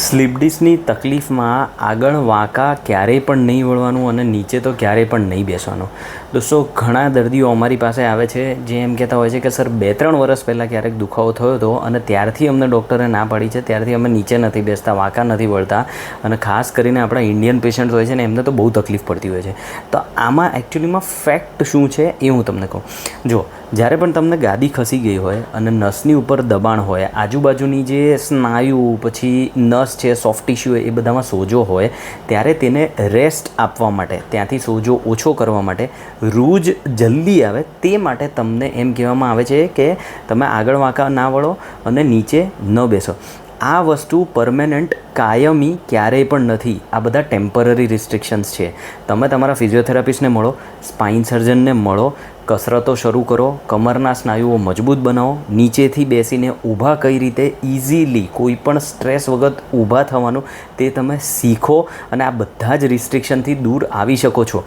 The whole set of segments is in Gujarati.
સ્લીપ ડિસ્કની તકલીફમાં આગળ વાંકા ક્યારેય પણ નહીં વળવાનું અને નીચે તો ક્યારેય પણ નહીં બેસવાનું. દોસ્તો, ઘણા દર્દીઓ અમારી પાસે આવે છે જે એમ કહેતા હોય છે કે, સર બે ત્રણ વર્ષ પહેલાં ક્યારેક દુખાવો થયો હતો અને ત્યારથી અમને ડૉક્ટરે ના પાડી છે, ત્યારથી અમે નીચે નથી બેસતા, વાંકા નથી વળતા. અને ખાસ કરીને આપણા ઇન્ડિયન પેશન્ટ હોય છે ને, એમને તો બહુ તકલીફ પડતી હોય છે. તો આમાં એકચ્યુઅલીમાં ફેક્ટ શું છે એ હું તમને કહું. જો, જ્યારે પણ તમને ગાદી ખસી ગઈ હોય અને નસની ઉપર દબાણ હોય, આજુબાજુની જે સ્નાયુ, પછી નસ છે સોફ્ટ ટિશ્યુ એ બધામાં સોજો હોય, ત્યારે તેને રેસ્ટ આપવા માટે, ત્યાંથી સોજો ઓછો કરવા માટે રૂજ જલ્દી આવે. તે માટે તમને એમ કહેવામાં આવે છે કે તમે આગળ વાંકા ના વળો અને નીચે ન બેસો. આ વસ્તુ પરમેનન્ટ કાયમી ક્યારેય પણ નથી. આ બધા ટેમ્પરરી રિસ્ટ્રિક્શન્સ છે. તમે તમારા ફિઝિયોથેરાપિસ્ટને મળો સ્પાઇન સર્જનને મળો કસરતો શરૂ કરો, કમરના સ્નાયુઓ મજબૂત બનાવો, નીચેથી બેસીને ઊભા કઈ રીતે ઇઝીલી કોઈ પણ સ્ટ્રેસ વગર ઊભા થવાનું તે તમે શીખો અને આ બધા જ રિસ્ટ્રિક્શનથી દૂર આવી શકો છો.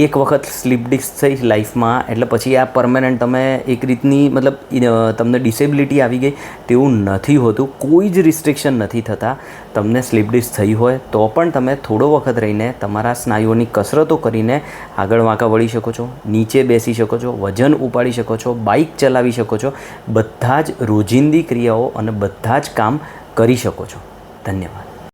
એક વખત સ્લીપ ડિસ્ક થઈ લાઈફમાં એટલે પછી આ પરમેનન્ટ તમે એક રીતની મતલબ તમને ડિસેબિલિટી આવી ગઈ તેવું નથી હોતું, કોઈ જ રિસ્ટ્રિક્શન નથી થતા. તમને સ્લીપ ડિસ્ક થઈ હોય તો પણ તમે થોડો વખત રહીને તમારા સ્નાયુઓની કસરતો કરીને આગળ વાંકા વળી શકો છો, નીચે બેસી શકો છો, વજન ઉપાડી શકો છો, બાઇક ચલાવી શકો છો, બધા જ રોજિંદી ક્રિયાઓ અને બધા જ કામ કરી શકો છો. ધન્યવાદ.